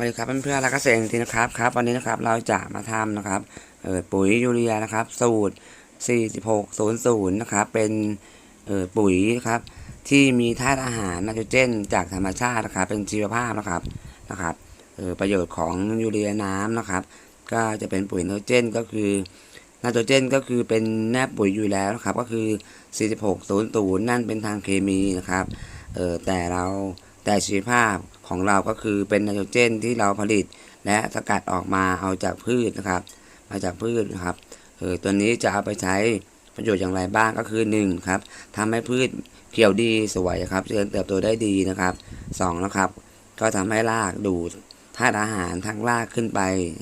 สวัสดีครับเพื่อนๆและเกษตรทีนะครับครับวันนี้นะครับเราจะมาทำนะครับเออปุ๋ยยูเรียนะครับ สูตร 4600 นะครับ เป็นเออปุ๋ยนะครับที่มีธาตุอาหารไนโตรเจน จากธรรมชาตินะครับ เป็นชีวภาพนะครับนะครับเออประโยชน์ของยูเรียน้ำนะครับ ก็จะเป็นปุ๋ยไนโตรเจนก็คือไนโตรเจนก็คือเป็นแนบปุ๋ยอยู่แล้วนะครับ ก็คือ 4600 นั่นเป็นทางเคมีนะครับเออแต่เราแต่ชีวภาพ ของเราก็คือเป็นไนโตรเจนที่เราผลิต และสกัดออกมาเอาจากพืชนะครับ มาจากพืชนะครับเออตัวนี้จะเอาไปใช้ประโยชน์อย่างไรบ้างก็คือ1ครับทำให้พืชเขียวดีสวยครับเจริญเติบโตได้ดีนะครับ2นะครับก็ทำให้รากดูดธาตุอาหารทั้งรากขึ้นไป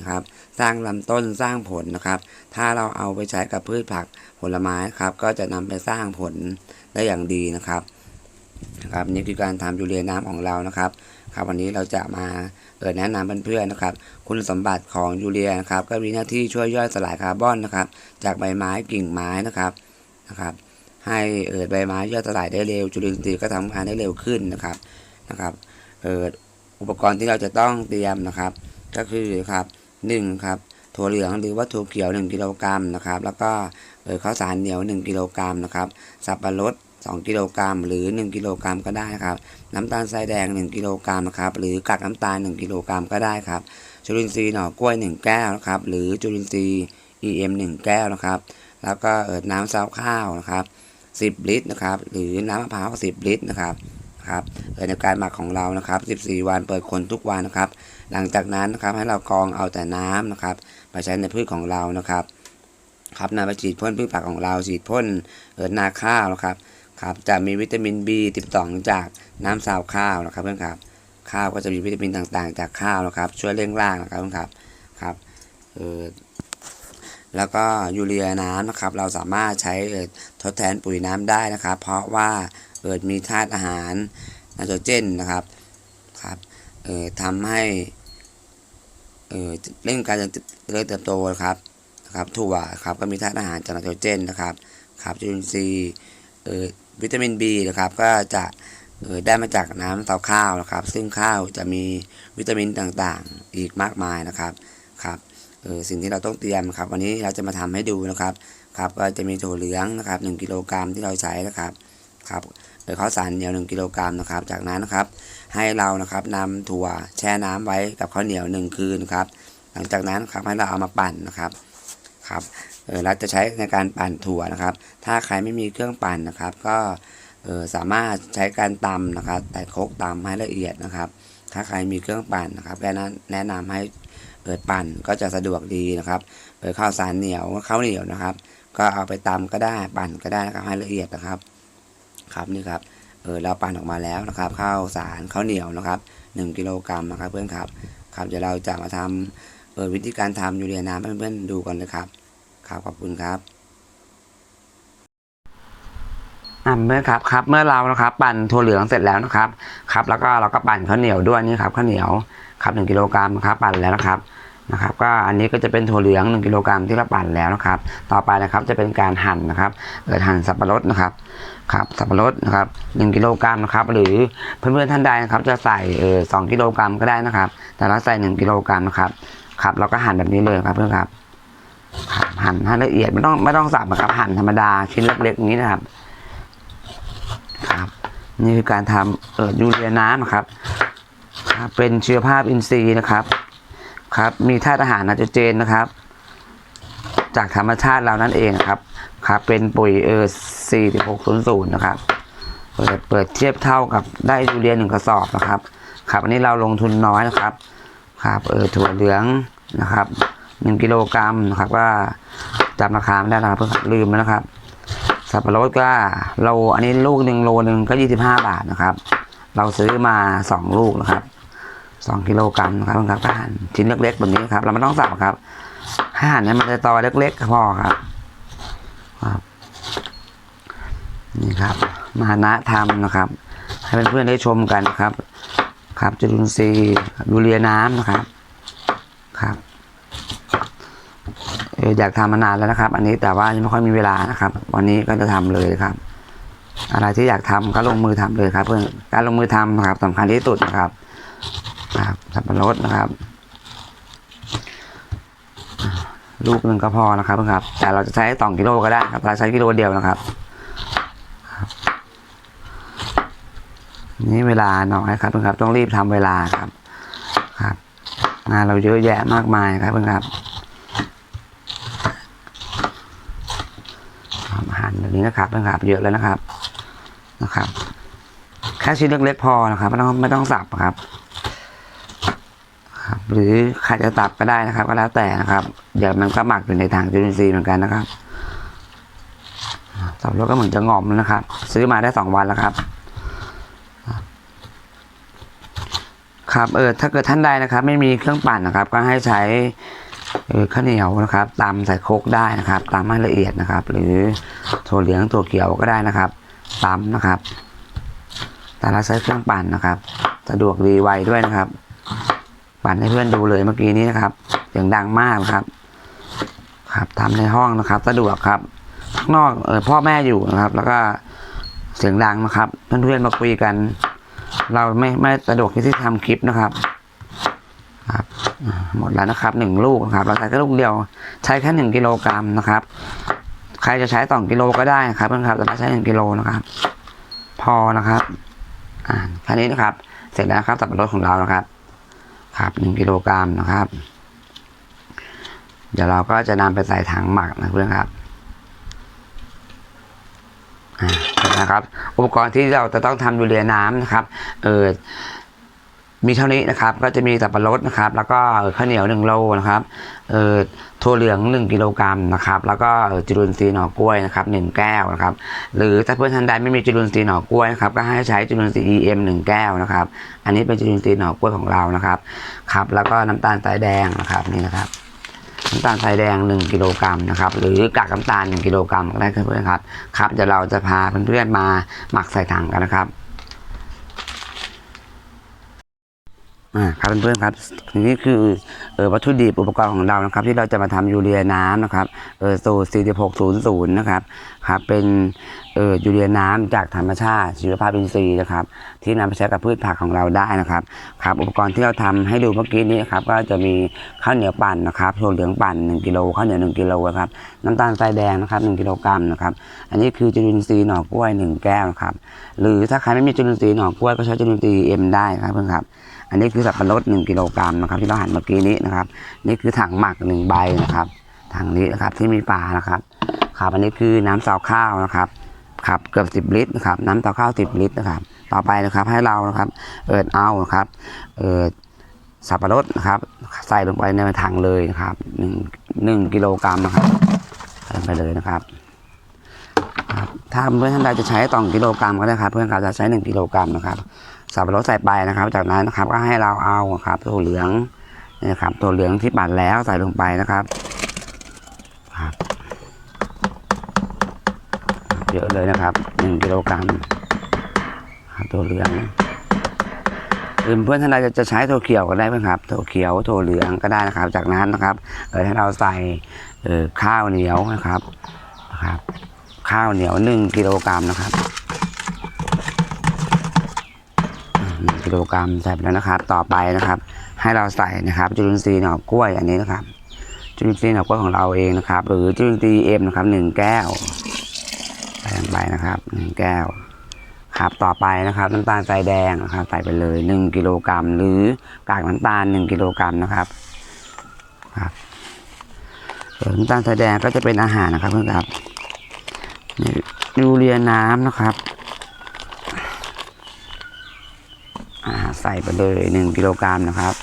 ครับ สร้างลำต้นสร้างผลนะครับ ถ้าเราเอาไปใช้กับพืชผักผลไม้ครับ ก็จะนำไปสร้างผลได้อย่างดีนะครับ นะครับนี่คือการทำยูเรียน้ำของเรานะครับครับวันนี้เราจะมาเแนะนำเพื่อนๆนะครับ คุณสมบัติของยูเรียนะครับ ก็มีหน้าที่ช่วยย่อยสลายคาร์บอนนะครับ จากใบไม้กิ่งไม้นะครับนะครับ ให้เอิดใบไม้ย่อยสลายได้เร็ว จุลินทรีย์ก็ทำงานได้เร็วขึ้นนะครับนะครับเอิดอุปกรณ์ที่เราจะต้องเตรียมนะครับ ก็คือครับหนึ่งครับถั่วเหลืองหรือว่าถั่วเขียว 1 กิโลกรัมนะครับ แล้วก็เออข้าวสารเหนียว 1 กิโลกรัมนะครับ สับปะรด 2 กิโลกรัมหรือ 1 กิโลกรัมก็ได้ครับ น้ำตาลทรายแดง 1 กิโลกรัมนะครับ หรือกากน้ำตาล 1 กิโลกรัมก็ได้ครับ จุลินทรีย์หน่อกล้วย 1 แก้วนะครับ หรือจุลินทรีย์ EM 1 แก้วนะครับ แล้วก็เอิดน้ำซาวข้าวนะครับ 10 ลิตรนะครับ หรือน้ำมะพร้าว 10 ลิตรนะครับครับเอิดในการหมักของเรานะครับ 14 วันเปิดคนทุกวันนะครับ หลังจากนั้นนะครับให้เรากรองเอาแต่น้ำนะครับไปใช้ในพืชของเรานะครับ ครับนำไปฉีดพ่นพืชผักของเราฉีดพ่นเอิดนาข้าวนะครับ ครับจะมีวิตามิน B12 จากน้ำซาวข้าวนะครับเพื่อนครับข้าวก็จะมีวิตามินต่างๆ จากข้าวนะครับช่วยเร่งร่างนะครับเพื่อนครับครับเออแล้วก็ยูเรียน้ำนะครับเราสามารถใช้เอ่อทดแทนปุ๋ยน้ำได้นะครับ เพราะว่าเกิดมีธาตุอาหารไนโตรเจนนะครับครับเออทำให้เอ่อเร่งการเจริญเติบโตครับนะครับถั่วครับก็มีธาตุอาหารจากไนโตรเจนนะครับครับจุลินทรีย์เออ วิตามิน B นะครับก็จะได้มาจากน้ำเตาข้าวนะครับ ซึ่งข้าวจะมีวิตามินต่างๆ อีกมากมายนะครับครับสิ่งที่เราต้องเตรียมครับ วันนี้เราจะมาทำให้ดูนะครับครับก็จะมีถั่วเหลืองนะครับ1กิโลกรัมที่เราใช้นะครับครับโดยข้าวสารเหนียว 1กิโลกรัมนะครับ จากนั้นนะครับ ให้เรานะครับนำถั่วแช่น้ำไว้กับข้าวเหนียว 1 คืนครับ หลังจากนั้นครับให้เราเอามาปั่นนะครับครับ เราจะใช้ในการปั่นถั่วนะครับ ถ้าใครไม่มีเครื่องปั่นนะครับ ก็สามารถใช้การตำนะครับ แต่โคกตำให้ละเอียดนะครับ ถ้าใครมีเครื่องปั่นนะครับแนะนำแนะนำให้เปิดปั่นก็จะสะดวกดีนะครับ เปิดข้าวสารเหนียวข้าวเหนียวนะครับ ก็เอาไปตำก็ได้ปั่นก็ได้นะครับให้ละเอียดนะครับครับนี่ครับเออเราปั่นออกมาแล้วนะครับ ข้าวสารข้าวเหนียวนะครับ1กิโลกรัมนะครับเพื่อนครับครับเดี๋ยวเราจะมาทำเออวิธีการทำยูเรียน้ำให้เพื่อนๆดูกันเลยครับ ครับขอบคุณครับอ่าเมื่อครับครับ เมื่อเรานะครับ ปั่นถั่วเหลืองเสร็จแล้วนะครับ ครับ แล้วก็เราก็ปั่นข้าวเหนียวด้วยนี่ครับข้าวเหนียวครับหนึ่งกิโลกรัมครับปั่นแล้วนะครับนะครับ ก็อันนี้ก็จะเป็นถั่วเหลืองหนึ่งกิโลกรัมที่เราปั่นแล้วนะครับ ต่อไปนะครับจะเป็นการหั่นนะครับเออหั่นสับปะรดนะครับครับสับปะรดนะครับหนึ่งกิโลกรัมนะครับ หรือเพื่อนๆท่านใดนะครับ จะใส่เออสองกิโลกรัมก็ได้นะครับ แต่เราใส่หนึ่งกิโลกรัมนะครับครับเราก็หั่นแบบนี้เลยครับเพื่อนครับ หั่นให้ละเอียดไม่ต้องไม่ต้องสับนะครับหั่นธรรมดาชิ้นเล็กๆอย่างนี้นะครับ ครับ นี่คือการทำเอ่อยูเรียน้ำครับครับเป็นเชื้อภาพอินทรีย์นะครับ ครับ มีธาตุอาหารไนโตรเจนนะครับ จากธรรมชาติเรานั่นเองครับ ครับ เป็นปุ๋ยเออ4600นะครับเปิดเปิดเทียบเท่ากับได้ยูเรียหนึ่งกระสอบนะครับ ครับอันนี้เราลงทุนน้อยนะครับ ครับ เออถั่วเหลืองนะครับ หนึ่งกิโลกรัมนะครับว่าจำราคาไม่ได้นะครับเพิ่งลืมแล้วนะครับ สับปะรดก็โลอันนี้ลูกหนึ่งโลหนึ่งก็ยี่สิบห้าบาทนะครับ เราซื้อมาสองลูกนะครับสองกิโลกรัมนะครับครับหั่นชิ้นเล็กๆแบบนี้ครับ เราไม่ต้องสับครับห้หั่นให้มันจะตอเล็กๆก็พอครับครับนี่ครับ มานะทำนะครับ ให้เพื่อนๆได้ชมกันนะครับ ครับจุลินทรีย์ยูเรียน้ำนะครับครับ อยากทำมานานแล้วนะครับ อันนี้แต่ว่ายังไม่ค่อยมีเวลานะครับ วันนี้ก็จะทำเลยครับ อะไรที่อยากทำก็ลงมือทำเลยครับ เพื่อนการลงมือทำนะครับสำคัญที่สุดนะครับครับสับปะรดนะครับลูกหนึ่งก็พอนะครับเพื่อนครับ แต่เราจะใช้สองกิโลก็ได้ครับเราใช้กิโลเดียวนะครับนี่เวลาน้อยครับเพื่อนครับ ต้องรีบทำเวลาครับ ครับ งานเราเยอะแยะมากมายครับเพื่อนครับทำอาหาร แบบนี้นะครับเพื่อนครับเยอะแล้วนะครับนะครับ แค่ชิ้นเล็กๆพอนะครับไม่ต้องไม่ต้องสับครับครับหรือใครจะตับก็ได้นะครับ ก็แล้วแต่นะครับเดี๋ยวมันก็หมักอยู่ในถังจุลินทรีย์เหมือนกันนะครับสับแล้วก็เหมือนจะงอมแล้วนะครับ ซื้อมาได้สองวันแล้วครับ ครับเออถ้าเกิดท่านใดนะครับ ไม่มีเครื่องปั่นนะครับ ก็ให้ใช้ ข้าวเหนียวนะครับตำใส่โคกได้นะครับตำให้ละเอียดนะครับ หรือถั่วเหลืองถั่วเขียวก็ได้นะครับตำนะครับ แต่เรใช้เครื่องปั่นนะครับสะดวกดีไวด้วยนะครับ ปั่นให้เพื่อนดูเลยเมื่อกี้นี้นะครับเสียงดังมากครับ ครับทำในห้องนะครับ สะดวกครับข้างนอกเออพ่อแม่อยู่นะครับ แล้วก็เสียงดังนะครับเพื่อนๆมาคุยกัน เราไม่ไม่สะดวกที่จะทำคลิปนะครับ ครับ หมดแล้วนะครับหนึ่งลูกนะครับ เราใช้แค่ลูกเดียว ใช้แค่หนึ่งกิโลกรัมนะครับ ใครจะใช้สองกิโลก็ได้นะครับเพื่อนครับแต่เราใช้หนึ่งกิโลนะครับ พอนะครับ อ่าแค่นี้นะครับ เสร็จแล้วครับสับปะรดของเรานะครับ ครับหนึ่งกิโลกรัมนะครับ เดี๋ยวเราก็จะนำไปใส่ถังหมักนะเพื่อนครับอ่านะครับ อุปกรณ์ที่เราจะต้องทำยูเรียน้ำนะครับ เออ มีเท่านี้นะครับ ก็จะมีสับปะรดนะครับ แล้วก็ข้าวเหนียวหนึ่งโลนะครับเออถั่วเหลืองหนึ่งกิโลกรัมนะครับ แล้วก็จุลินทรีย์หน่อกล้วยนะครับหนึ่งแก้วนะครับ หรือถ้าเพื่อนท่านใดไม่มีจุลินทรีย์หน่อกล้วยนะครับ ก็ให้ใช้จุลินทรีย์ EM หนึ่งแก้วนะครับ อันนี้เป็นจุลินทรีย์หน่อกล้วยของเรานะครับ ครับ แล้วก็น้ำตาลทรายแดงนะครับนี่นะครับน้ำตาลทรายแดง 1 กิโลกรัมนะครับหรือกากน้ำตาล 1 กิโลกรัมก็ได้เพื่อนครับครับเดี๋ยวเราจะพาเพื่อนๆมาหมักใส่ถังกันนะครับ อ่าครับเพื่อนๆครับนี่คือเออวัตถุดิบอุปกรณ์ของเรานะครับ ที่เราจะมาทำยูเรียน้ำนะครับเออสูตร4600 นะครับ ครับเป็นเออยูเรียน้ำจากธรรมชาติชีวภาพอินทรีย์นะครับ ที่นำไปใช้กับพืชผักของเราได้นะครับครับ อุปกรณ์ที่เราทำให้ดูเมื่อกี้นี้ครับก็จะมีข้าวเหนียวปั่นนะครับถั่วเหลืองปั่น1กิโลข้าวเหนียว1กิโลครับน้ำตาลทรายแดงนะครับ1กิโลกรัมนะครับอันนี้คือจุลินทรีย์หน่อกล้วย 1 แก้วนะครับหรือถ้าใครไม่มีจุลินทรีย์หน่อกล้วยก็ใช้จุลินทรีย์เอ็มได้ครับเพื่อนครับอันนี้คือสับปะรด1กิโลกรัมนะครับที่เราหั่นเมื่อกี้นี้นะครับนี่คือถังหมักหนึ่งใบนะครับถังนี้นะครับที่มีฝานะครับ ครับอันนี้คือน้ำซาวข้าวนะครับครับเกือบ10ลิตรนะครับน้ำซาวข้าว10ลิตรนะครับ ต่อไปนะครับให้เรานะครับเอิดเอานะครับเอิดสับปะรดนะครับ ใส่ลงไปในถังเลยนะครับหนึ่งหนึ่งกิโลกรัมนะครับใส่ไปเลยนะครับถ้าเพื่อนท่านใดจะใช้ต่องกิโลกรัมก็ได้ครับ เพื่อนครับจะใช้หนึ่งกิโลกรัมนะครับสับปะรดใส่ไปนะครับ จากนั้นนะครับก็ให้เราเอาครับถั่วเหลืองนี่นะครับถั่วเหลืองที่ปั่นแล้วใส่ลงไปนะครับครับ เยอะเลยนะครับหนึ่งกิโลกรัมครับถั่วเหลืองเพื่อนท่านใดจะใช้ถั่วเขียวก็ได้เพื่อนครับถั่วเขียวถั่วเหลืองก็ได้นะครับ จากนั้นนะครับเออให้เราใส่เออข้าวเหนียวนะครับนะครับ ข้าวเหนียวหนึ่งกิโลกรัมนะครับหนึ่งกิโลกรัมใส่ไปแล้วนะครับ ต่อไปนะครับ ให้เราใส่นะครับจุลินทรีย์หน่อกล้วยอันนี้นะครับจุลินทรีย์หน่อกล้วยของเราเองนะครับ หรือจุลินทรีย์เอ็มนะครับหนึ่งแก้ว ไปนะครับหนึ่งแก้วครับต่อไปนะครับน้ำตาลทรายแดงนะครับใส่ไปเลยหนึ่งกิโลกรัมหรือกากน้ำตาลหนึ่งกิโลกรัมนะครับครับส่วนน้ำตาลทรายแดงก็จะเป็นอาหารนะครับเพื่อนครับยูเรียน้ำนะครับใส่ไปเลยหนึ่งกิโลกรัมนะครับ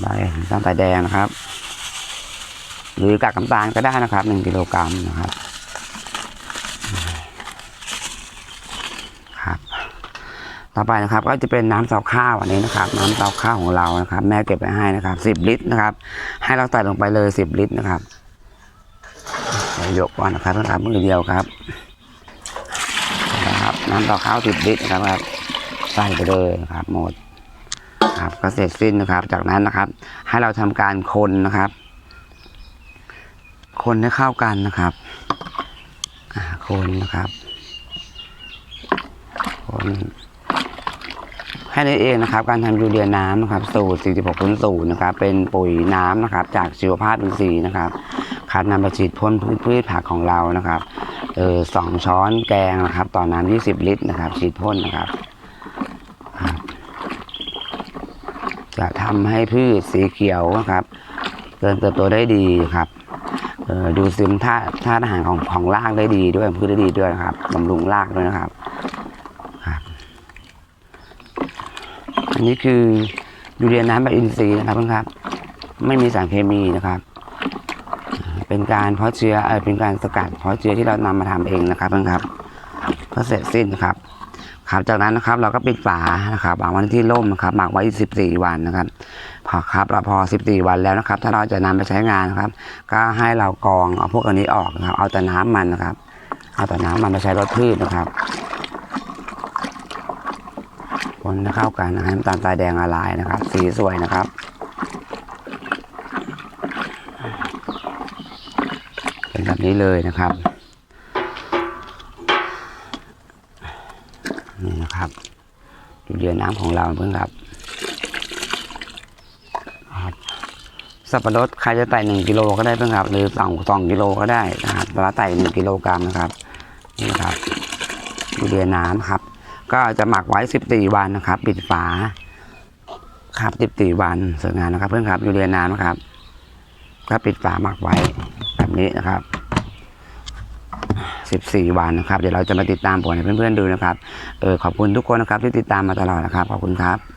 ใบน้ำตาลสายแดงนะครับ หรือกากน้ำตาลก็ได้นะครับหนึ่งกิโลกรัมนะครับ ต่อไปนะครับ ก็จะเป็นน้ำเตาข้าวอันนี้นะครับ น้ำเตาข้าวของเรานะครับ แม่เก็บไว้ให้นะครับสิบลิตรนะครับ ให้เราใส่ลงไปเลยสิบลิตรนะครับยกก่อนนะครับต้องทำมือเดียวครับนะครับน้ำเตาข้าวสิบลิตรนะครับใส่ไปเลยนะครับหมดครับก็เสร็จสิ้นนะครับ จากนั้นนะครับ ให้เราทำการคนนะครับ คนให้เข้ากันนะครับคนนะครับคน ใแค่นเองนะครับการทำยูเรียน้ำนะครับสูตร 4600นะครับเป็นปุ๋ยน้ำนะครับจากชีวภาพอินทรีย์นะครับคัดนำไปฉีดพ่นพืชผักของเรานะครับเออสองช้อนแกงนะครับต่อน้ำ20 ลิตรนะครับ ฉีดพ่นนะครับ จะทำให้พืชสีเขียวนะครับเติบโตได้ดีครับดูซึมธาตุธาตุอาหารของของรากได้ดีด้วยพืชได้ดีด้วยนะครับบำรุงรากด้วยนะครับ อันนี้คือยูเรียน้ำแบบอินทรีย์นะครับเพื่อนครับ ไม่มีสารเคมีนะครับ เป็นการเพาะเชื้อเออเป็นการสกัดเพาะเชื้อที่เรานำมาทำเองนะครับเพื่อนครับก็เสร็จสิ้นนะครับครับจากนั้นนะครับเราก็ปิดฝานะครับวางไว้ที่ร่มนะครับหมักไว้ 14 วันนะครับ พอครับเราพอ 14 วันแล้วนะครับ ถ้าเราจะนำไปใช้งานนะครับ ก็ให้เรากรองเอาพวกอันนี้ออกนะครับ เอาแต่น้ำมันนะครับ เอาแต่น้ำมันมาใช้รดพืชนะครับ คนให้เข้ากันให้น้ำตาลทรายแดงละลายนะครับ สีสวยนะครับเป็นแบบนี้เลยนะครับนี่นะครับยูเรียน้ำของเราเพื่อนครับสับปะรดใครจะใส่หนึ่งกิโลก็ได้เพื่อนครับ หรือสองสองกิโลก็ได้นะครับเวลาใส่หนึ่งกิโลกรัมนะครับนี่นะครับยูเรียน้ำครับ ก็จะหมักไว้สิบสี่วันนะครับ ปิดฝาครับสิบสี่วันสวยงามนะครับ เพื่อนครับยูเรียน้ำนะครับ ก็ปิดฝาหมักไว้แบบนี้นะครับ14 วันนะครับ เดี๋ยวเราจะมาติดตามผลให้เพื่อนๆดูนะครับ เออขอบคุณทุกคนนะครับที่ติดตามมาตลอดนะครับ ขอบคุณครับ